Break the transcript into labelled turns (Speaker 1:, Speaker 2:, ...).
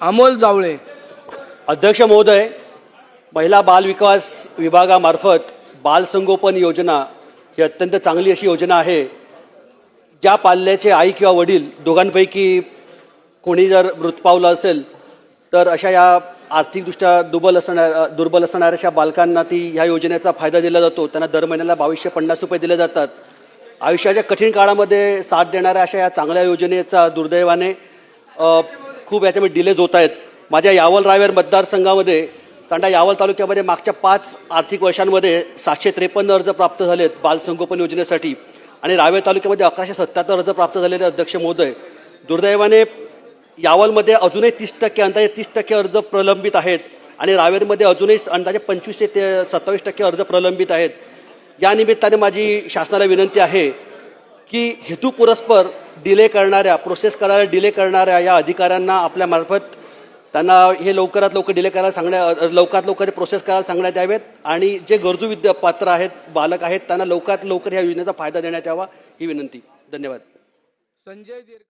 Speaker 1: अमोल जावळे.
Speaker 2: अध्यक्ष महोदय महिला बाल विकास विभागामार्फत बाल संगोपन योजना ही अत्यंत चांगली अशी योजना आहे. ज्या पाल्याचे आई किंवा वडील दोघांपैकी कोणी जर मृत पावलं असेल तर अशा या आर्थिकदृष्ट्या दुर्बल असणाऱ्या दुर्बल असणाऱ्या अशा बालकांना ती ह्या योजनेचा फायदा दिला जातो. त्यांना दर महिन्याला बावीसशे पन्नास रुपये दिले जातात. आयुष्याच्या कठीण काळामध्ये साथ देणाऱ्या अशा या चांगल्या योजनेचा दुर्दैवाने खूप याच्यामध्ये डिलेज होत आहेत. माझ्या यावल रावेर मतदारसंघामध्ये सांडा यावल तालुक्यामध्ये मागच्या पाच आर्थिक वर्षांमध्ये सातशे त्रेपन्न अर्ज प्राप्त झालेत बालसंगोपन योजनेसाठी. आणि रावेर तालुक्यामध्ये अकराशे सत्याहत्तर अर्ज प्राप्त झालेले अध्यक्ष महोदय. दुर्दैवाने यावलमध्ये अजूनही तीस टक्के अंदाजे तीस टक्के अर्ज प्रलंबित आहेत. आणि रावेरमध्ये अजूनही अंदाजे पंचवीस ते सत्तावीस टक्के अर्ज प्रलंबित आहेत. या निमित्ताने माझी शासनाला विनंती आहे की हेतुपुरस्पर डिले करणाऱ्या प्रोसेस करायला डिले करणाऱ्या या अधिकाऱ्यांना आपल्यामार्फत त्यांना हे लवकरात लवकर डिले करायला सांगण्या लवकरात लवकर हे प्रोसेस करायला सांगण्यात यावेत. आणि जे गरजू विद्या पात्र आहेत बालक आहेत त्यांना लवकरात लवकर या योजनेचा फायदा देण्यात यावा ही विनंती. धन्यवाद.
Speaker 1: संजय